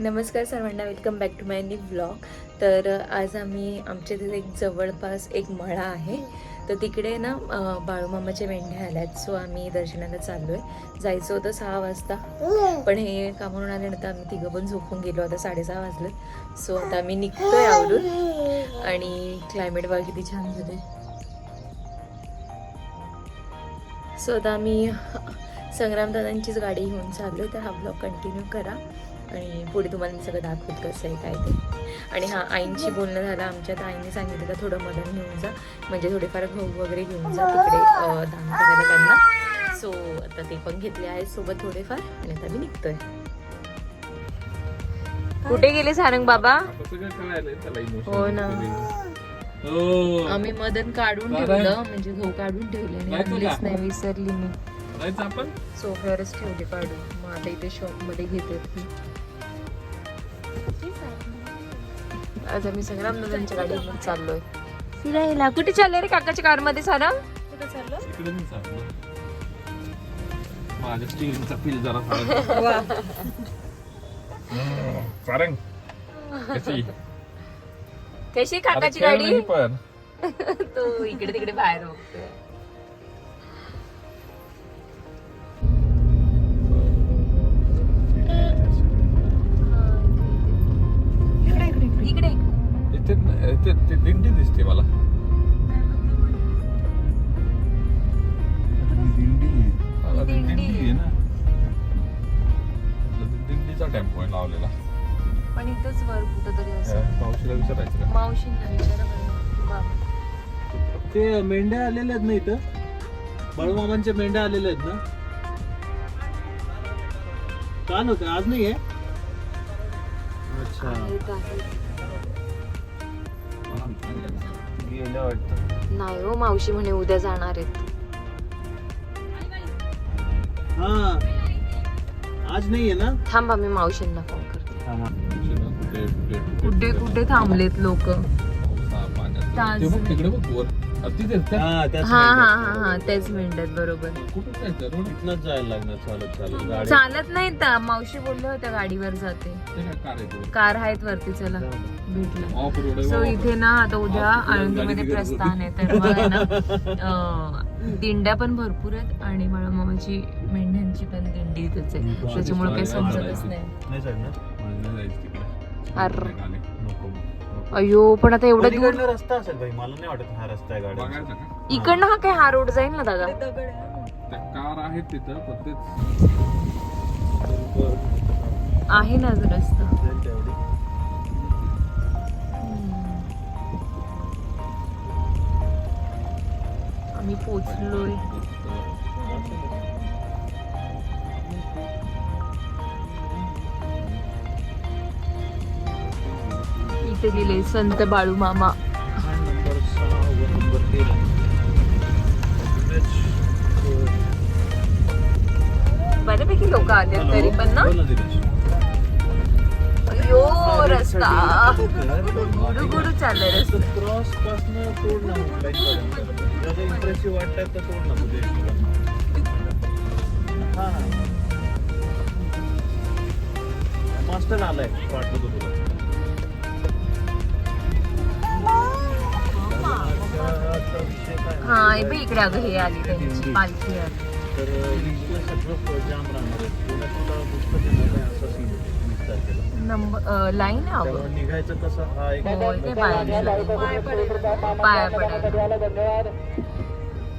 नमस्कार सर्वांना welcome back to my new blog तर आज आम्ही आमच्या तिथे एक जवळपास एक मळा आहे. तर तिकडे ना बाळूमामाच्या मेंढ्या आल्यात. सो आम्ही दर्शनाला चाललो आहे जायचं होतं सहा वाजता. पण हे कामावरून आल्यानंतर आम्ही तिघं पण झोपून गेलो. आता साडेसहा वाजले सो आता आम्ही निघतोय आवडून आणि क्लायमेट वगैरे किती छान झाले सो आता आम्ही संग्रामदादांचीच गाडी घेऊन चाललो तर हा ब्लॉग कंटिन्यू करा. आणि पुढे तुम्हाला मी सगळं दाखवत कसं आहे काय ते. आणि हा आईंशी बोलणं झालं आमच्यात आईने सांगितलं का थोडं मदन घेऊन जा. म्हणजे थोडेफार गहू वगैरे घेऊन जा तिकडे दान करायला त्यांना. सो आता ते पण घेतले आहेत सोबत थोडेफार. आणि आता मी निघतोय. कुठे गेले सारंग बाबा? हो ना. आम्ही मदन काढून? ठेवलं म्हणजे गहू काढून ठेवले? नाही विसरली मी. सोफ्यावरच ठेवले काढून. मग आता इथे शॉपमध्ये घेते. ती आज आम्ही संग्रामदादांच्या गाडीवर चाललोय. फिरायला. कुठे चालले रे काकाच्या कारमध्ये सारा? कुठे चाललो माझ्या जरा सारंग कशी? कशी काकाची गाडी? पण. तो इकडे तिकडे बाहेर बघतोय. ते मेंढ्या आलेल्या आहेत ना इथं? बाळूमामांच्या मेंढ्या आलेल्या आहेत ना? काल होते आज नाही आहे? अच्छा. गेलं वाटतं. नाही हो मावशी म्हणे उद्या जाणार आहेत. हा. आज नाही आहे ना? थांबा मी मावशींना फोन करते. कुठे कुठे थांबलेत लोक? ताज. तिकडे बघ वर. हा त्याच हा हा. हा हा तेच बरोबर. इथनंच जायला लागणार चालत चालत गाडी. चालत नाही तर मावशी बोलल्या होत्या गाडीवर जाते. कार आहेत वरती? चला. भेटलं. ऑफ रोड सो इथे ना आता उद्या हा, तुला आळंदीमध्ये गाडी प्रस्थान आहे तर मग आहे ना अं, दिंड्या पण भरपूर आहेत आणि बाळूमामाची मेंढ्यांची पण दिंडी इथेच आहे. त्याच्यामुळे काही समजतच नाही. नाही चढणार मला नाही जायचं तिकडे. अर. गाडी. अयो पण आता एवढं दूर पलीकडनं रस्ता असेल भाई मला नाही वाटत हा रस्ता आहे गाड्या बघायचं का? इकडनं हा काय हा रोड जाईल ना दादा? त्या कार आहेत तिथं पण तेच आहे ना अजून रस्ता. तेवढी. आम्ही पोचलोय. इथे गेले? संत बाळू मामा. बऱ्यापैकी लोक आले तरी पण ना. अयो रस्ता. गुडू गुडू चाललाय रस्ता. क्रॉस पासनं इम्प्रेसिव्ह वाटतात तर हा. मास्टर आलाय वाटतो तुला. इकडे अगं हे आली त्यांची पालखी आली. तर नंबर लाईन आहे तेव्हा अगं निघायचं कसं हा एक हो इथे पाया पाया पडायला काय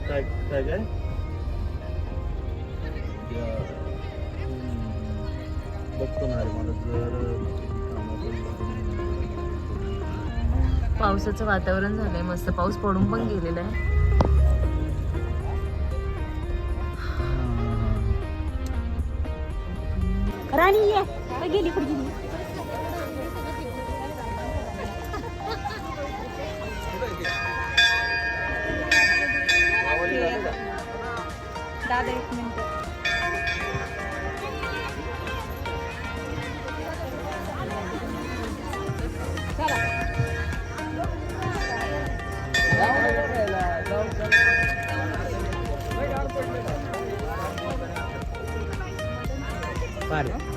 काय? काय या, हम्म, बघतो ना रे मला जर कामाचं पावसाचं वातावरण झालंय मस्त. पाऊस पडून पण गेलेला आहे. राणी ये गेली पुढे गेली दादा एक मिनिट पार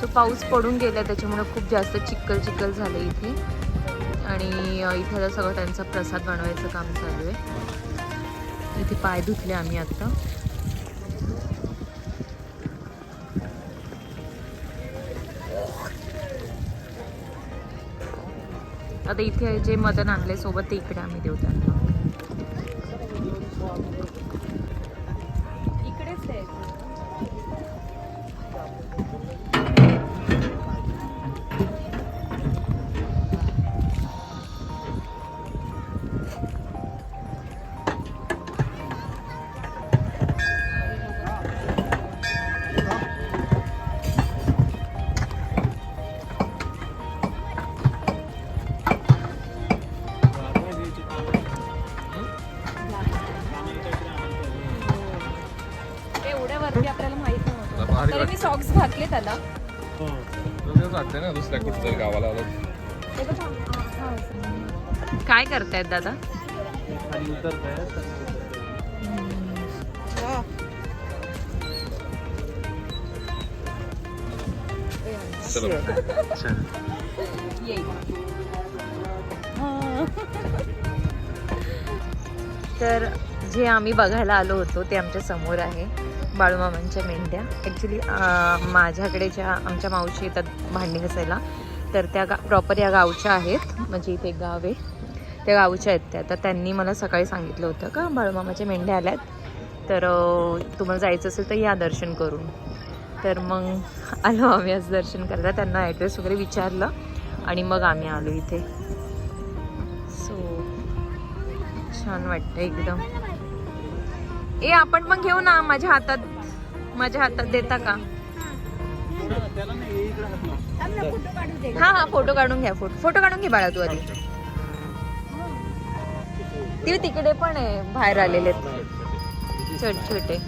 सो पाऊस पडून गेला त्याच्यामुळे खूप जास्त चिक्कल चिक्कल झालं इथे. आणि इथे आता सगळं त्यांचा प्रसाद बनवायचं काम चालू आहे. इथे पाय धुतले आम्ही आत्ता आता इथे जे मदन आणले सोबत ते इकडे आम्ही देऊ त्यांना. तरी मी सॉक्स घातले त्याला. ना दुसऱ्या गावाला आलं. काय करतायत दादा? तर जे आम्ही बघायला आलो होतो ते आमच्यासमोर आहे. बाळूमामांच्या मेंढ्या. ॲक्च्युली माझ्याकडे ज्या आमच्या मावशी येतात भांडी घासायला तर त्या गा प्रॉपर या गावच्या आहेत. म्हणजे इथे गाव आहे. त्या गावच्या आहेत त्या. तर त्यांनी मला सकाळी सांगितलं होतं का बाळूमामाच्या मेंढ्या आल्यात. तर तुम्हाला जायचं असेल तर या दर्शन करून. तर मग आलो आम्ही आज दर्शन करायला. त्यांना ॲड्रेस वगैरे विचारलं आणि मग आम्ही आलो इथे. सो छान वाटतं एकदम. ए आपण पण घेऊ ना माझ्या हातात माझ्या हातात देता का? हा हा फोटो काढून घ्या फोटो फोटो काढून घे बाळा तू आधी. ते तिकडे पण आहे बाहेर आलेले छोटे छोटे.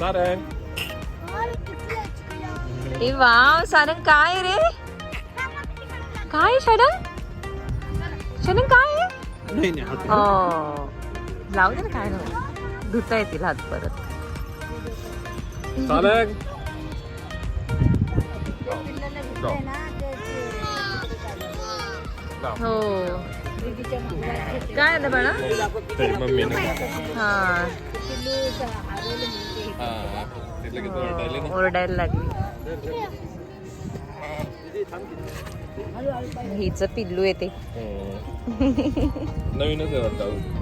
सारंग ए वाव सारंग काय रे काय शरण शरण काय आहे नाही नाही हात दे ना काय नाही धुता येतील हात परत सारंग हो काय आलं बाळा तरी हा हा. ओरडायला लागली. हिच पिल्लू येते हो. नवीनच.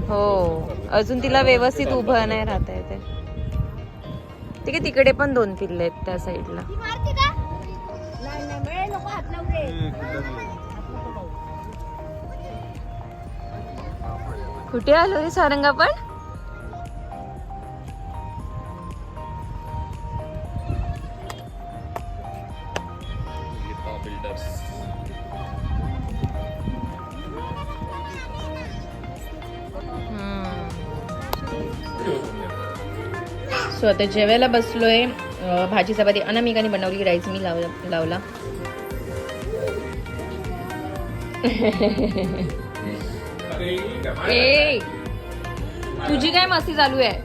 हो. अजून तिला व्यवस्थित उभं नाही राहता येते. ठीक आहे तिकडे पण दोन पिल्ले आहेत त्या साईडला. कुठे आलो रे सारंग आपण बिल्डर्स सो आता जेवायला बसलोय. भाजी चपाती अनामिकाने बनवली राईस मी लावला लावला. ए! तुझी काय मस्ती चालू आहे?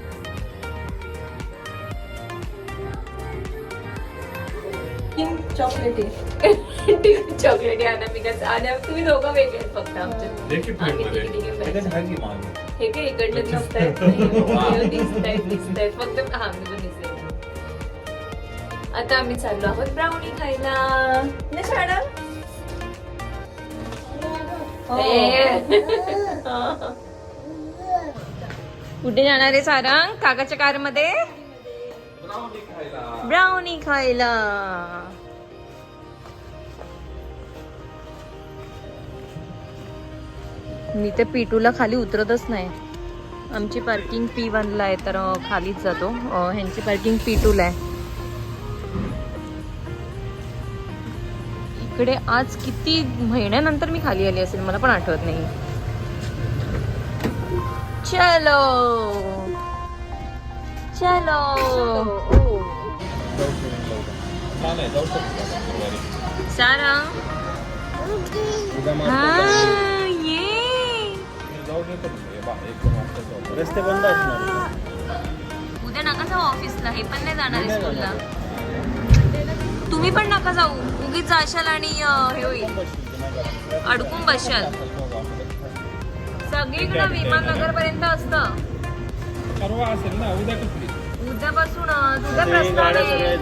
चॉकलेटी. चॉकलेटी तुम्ही दोघं वेगळे फक्त. हे काय इकडलं दिसतायत नाही. दिसतायत दिसतायत फक्त हा मी पण दिसते. आता आम्ही चाललो आहोत ब्राउनी खायला. ना शाळा कुठे जाणार आहे सारंग? काकाच्या कारमध्ये ब्राउनी खायला. मी तर पिटूला खाली उतरतच नाही. आमची पार्किंग पी वनला आहे तर खालीच जातो. ह्यांची पार्किंग पी टूला आहे. इकडे आज किती महिन्यानंतर मी खाली आली असेल मला पण आठवत नाही. चलो. चलो. जाऊ शकतो रस्ते बंद असणार उद्या नका जाऊ ऑफिसला हे पण नाही जाणार स्कूलला तुम्ही पण नका जाऊ उगीच जाशाल आणि हे होईल. अडकून बसाल. सगळीकडे विमाननगर पर्यंत असतं परवा असेल ना उद्या प्रस्थान. आहे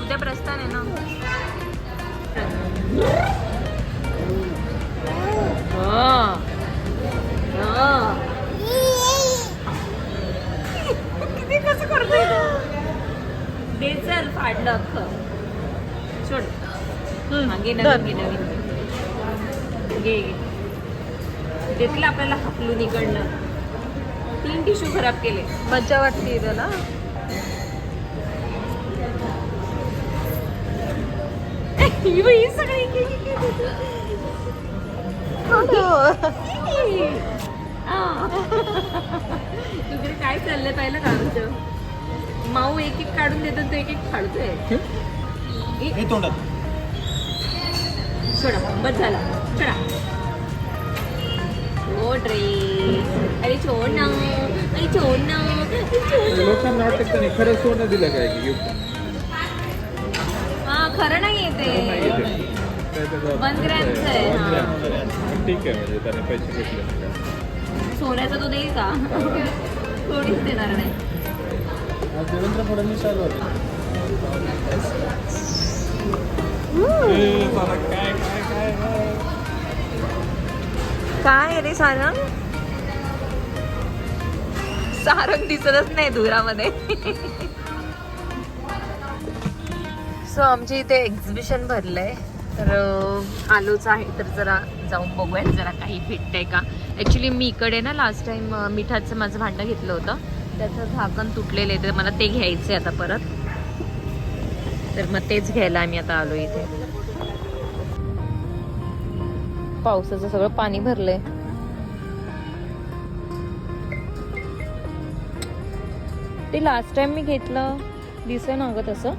उद्या प्रस्थान आहे ना. हा. किती कसं करतोय? दे चल फाडलं अख्खं. सोड. हा, घे नवीन घे नवीन. घे घे. देतील आपल्याला हकलून इकडनं. तीन टिश्यू खराब केले. मज्जा वाटते त्याला. सगळी तुकडे काय चाललंय पाहिलं का आमचं? माऊ एक एक काढून देतो तो एक एक हे तोंडात. सोडा बस झाला. चढा छोड रे अरे छोड ना. अरे छोड ना. लोकांना वाटतं त्यांनी खरं सोनं दिलं काय की गिफ्ट? हा खरं नाही येते वन ग्रॅमचं आहे, हा. ठीक आहे म्हणजे त्याने पैसे काय. सोन्याचा तो देईल का? थोडीच देणार नाही. देवेंद्र फडणवीस आलो काय काय काय काय काय रे सारंग? सारंग दिसतच नाही धुरामध्ये सो आमच्या इथे एक्झिबिशन भरलंय. तर आलोच आहे तर जरा जाऊन बघूयात जरा काही भेटतंय का? ॲक्च्युली मी इकडे ना लास्ट टाईम मिठाचं माझं भांडं घेतलं होतं. त्याचं झाकण तुटलेलं आहे तर मला ते घ्यायचं आहे आता परत. तर मग तेच घ्यायला आम्ही आता आलो इथे. पावसाचं सगळं पाणी भरलंय. ते लास्ट टाइम मी घेतलं दिसे ना अगं तसं.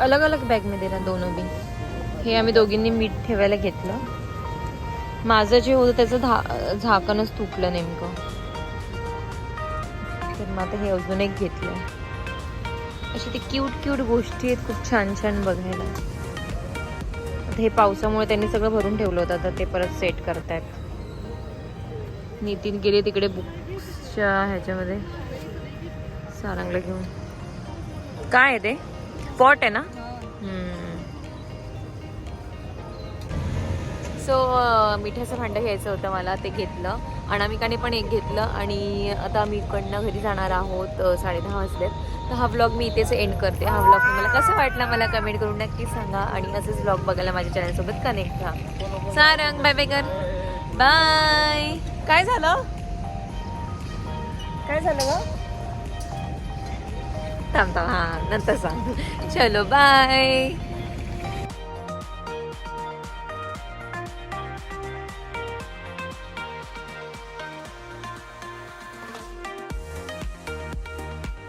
अलग अलग बॅगमध्ये ना दोन बी हे आम्ही दोघींनी मीठ ठेवायला घेतलं. माझं जे होतं त्याचं धा झाकणच तुटलं नेमकं. तर मग आता हे अजून एक घेतलं अशी ते क्यूट क्यूट गोष्टी आहेत खूप छान छान बघायला. हे पावसामुळे त्यांनी सगळं भरून ठेवलं होतं आता ते परत सेट करतायत. नितीन गेले तिकडे बुक्सच्या ह्याच्यामध्ये. सारंगला घेऊन. काय आहे ते? पॉट आहे ना? सो मिठाचं भांडं घ्यायचं होतं मला ते घेतलं. अनामिकाने पण एक घेतलं आणि आता आम्ही इकडनं घरी जाणार आहोत साडेदहा वाजलेत तर हा व्लॉग मी इथेच एंड करते. हा व्लॉग तुम्हाला कसं वाटला मला कमेंट करून नक्की सांगा आणि असंच व्लॉग बघायला माझ्या चॅनलसोबत कनेक्ट व्हा. सारंग बाय बाय कर बाय काय झालं? काय झालं ग? थांब थांब हां नंतर सांग. चलो बाय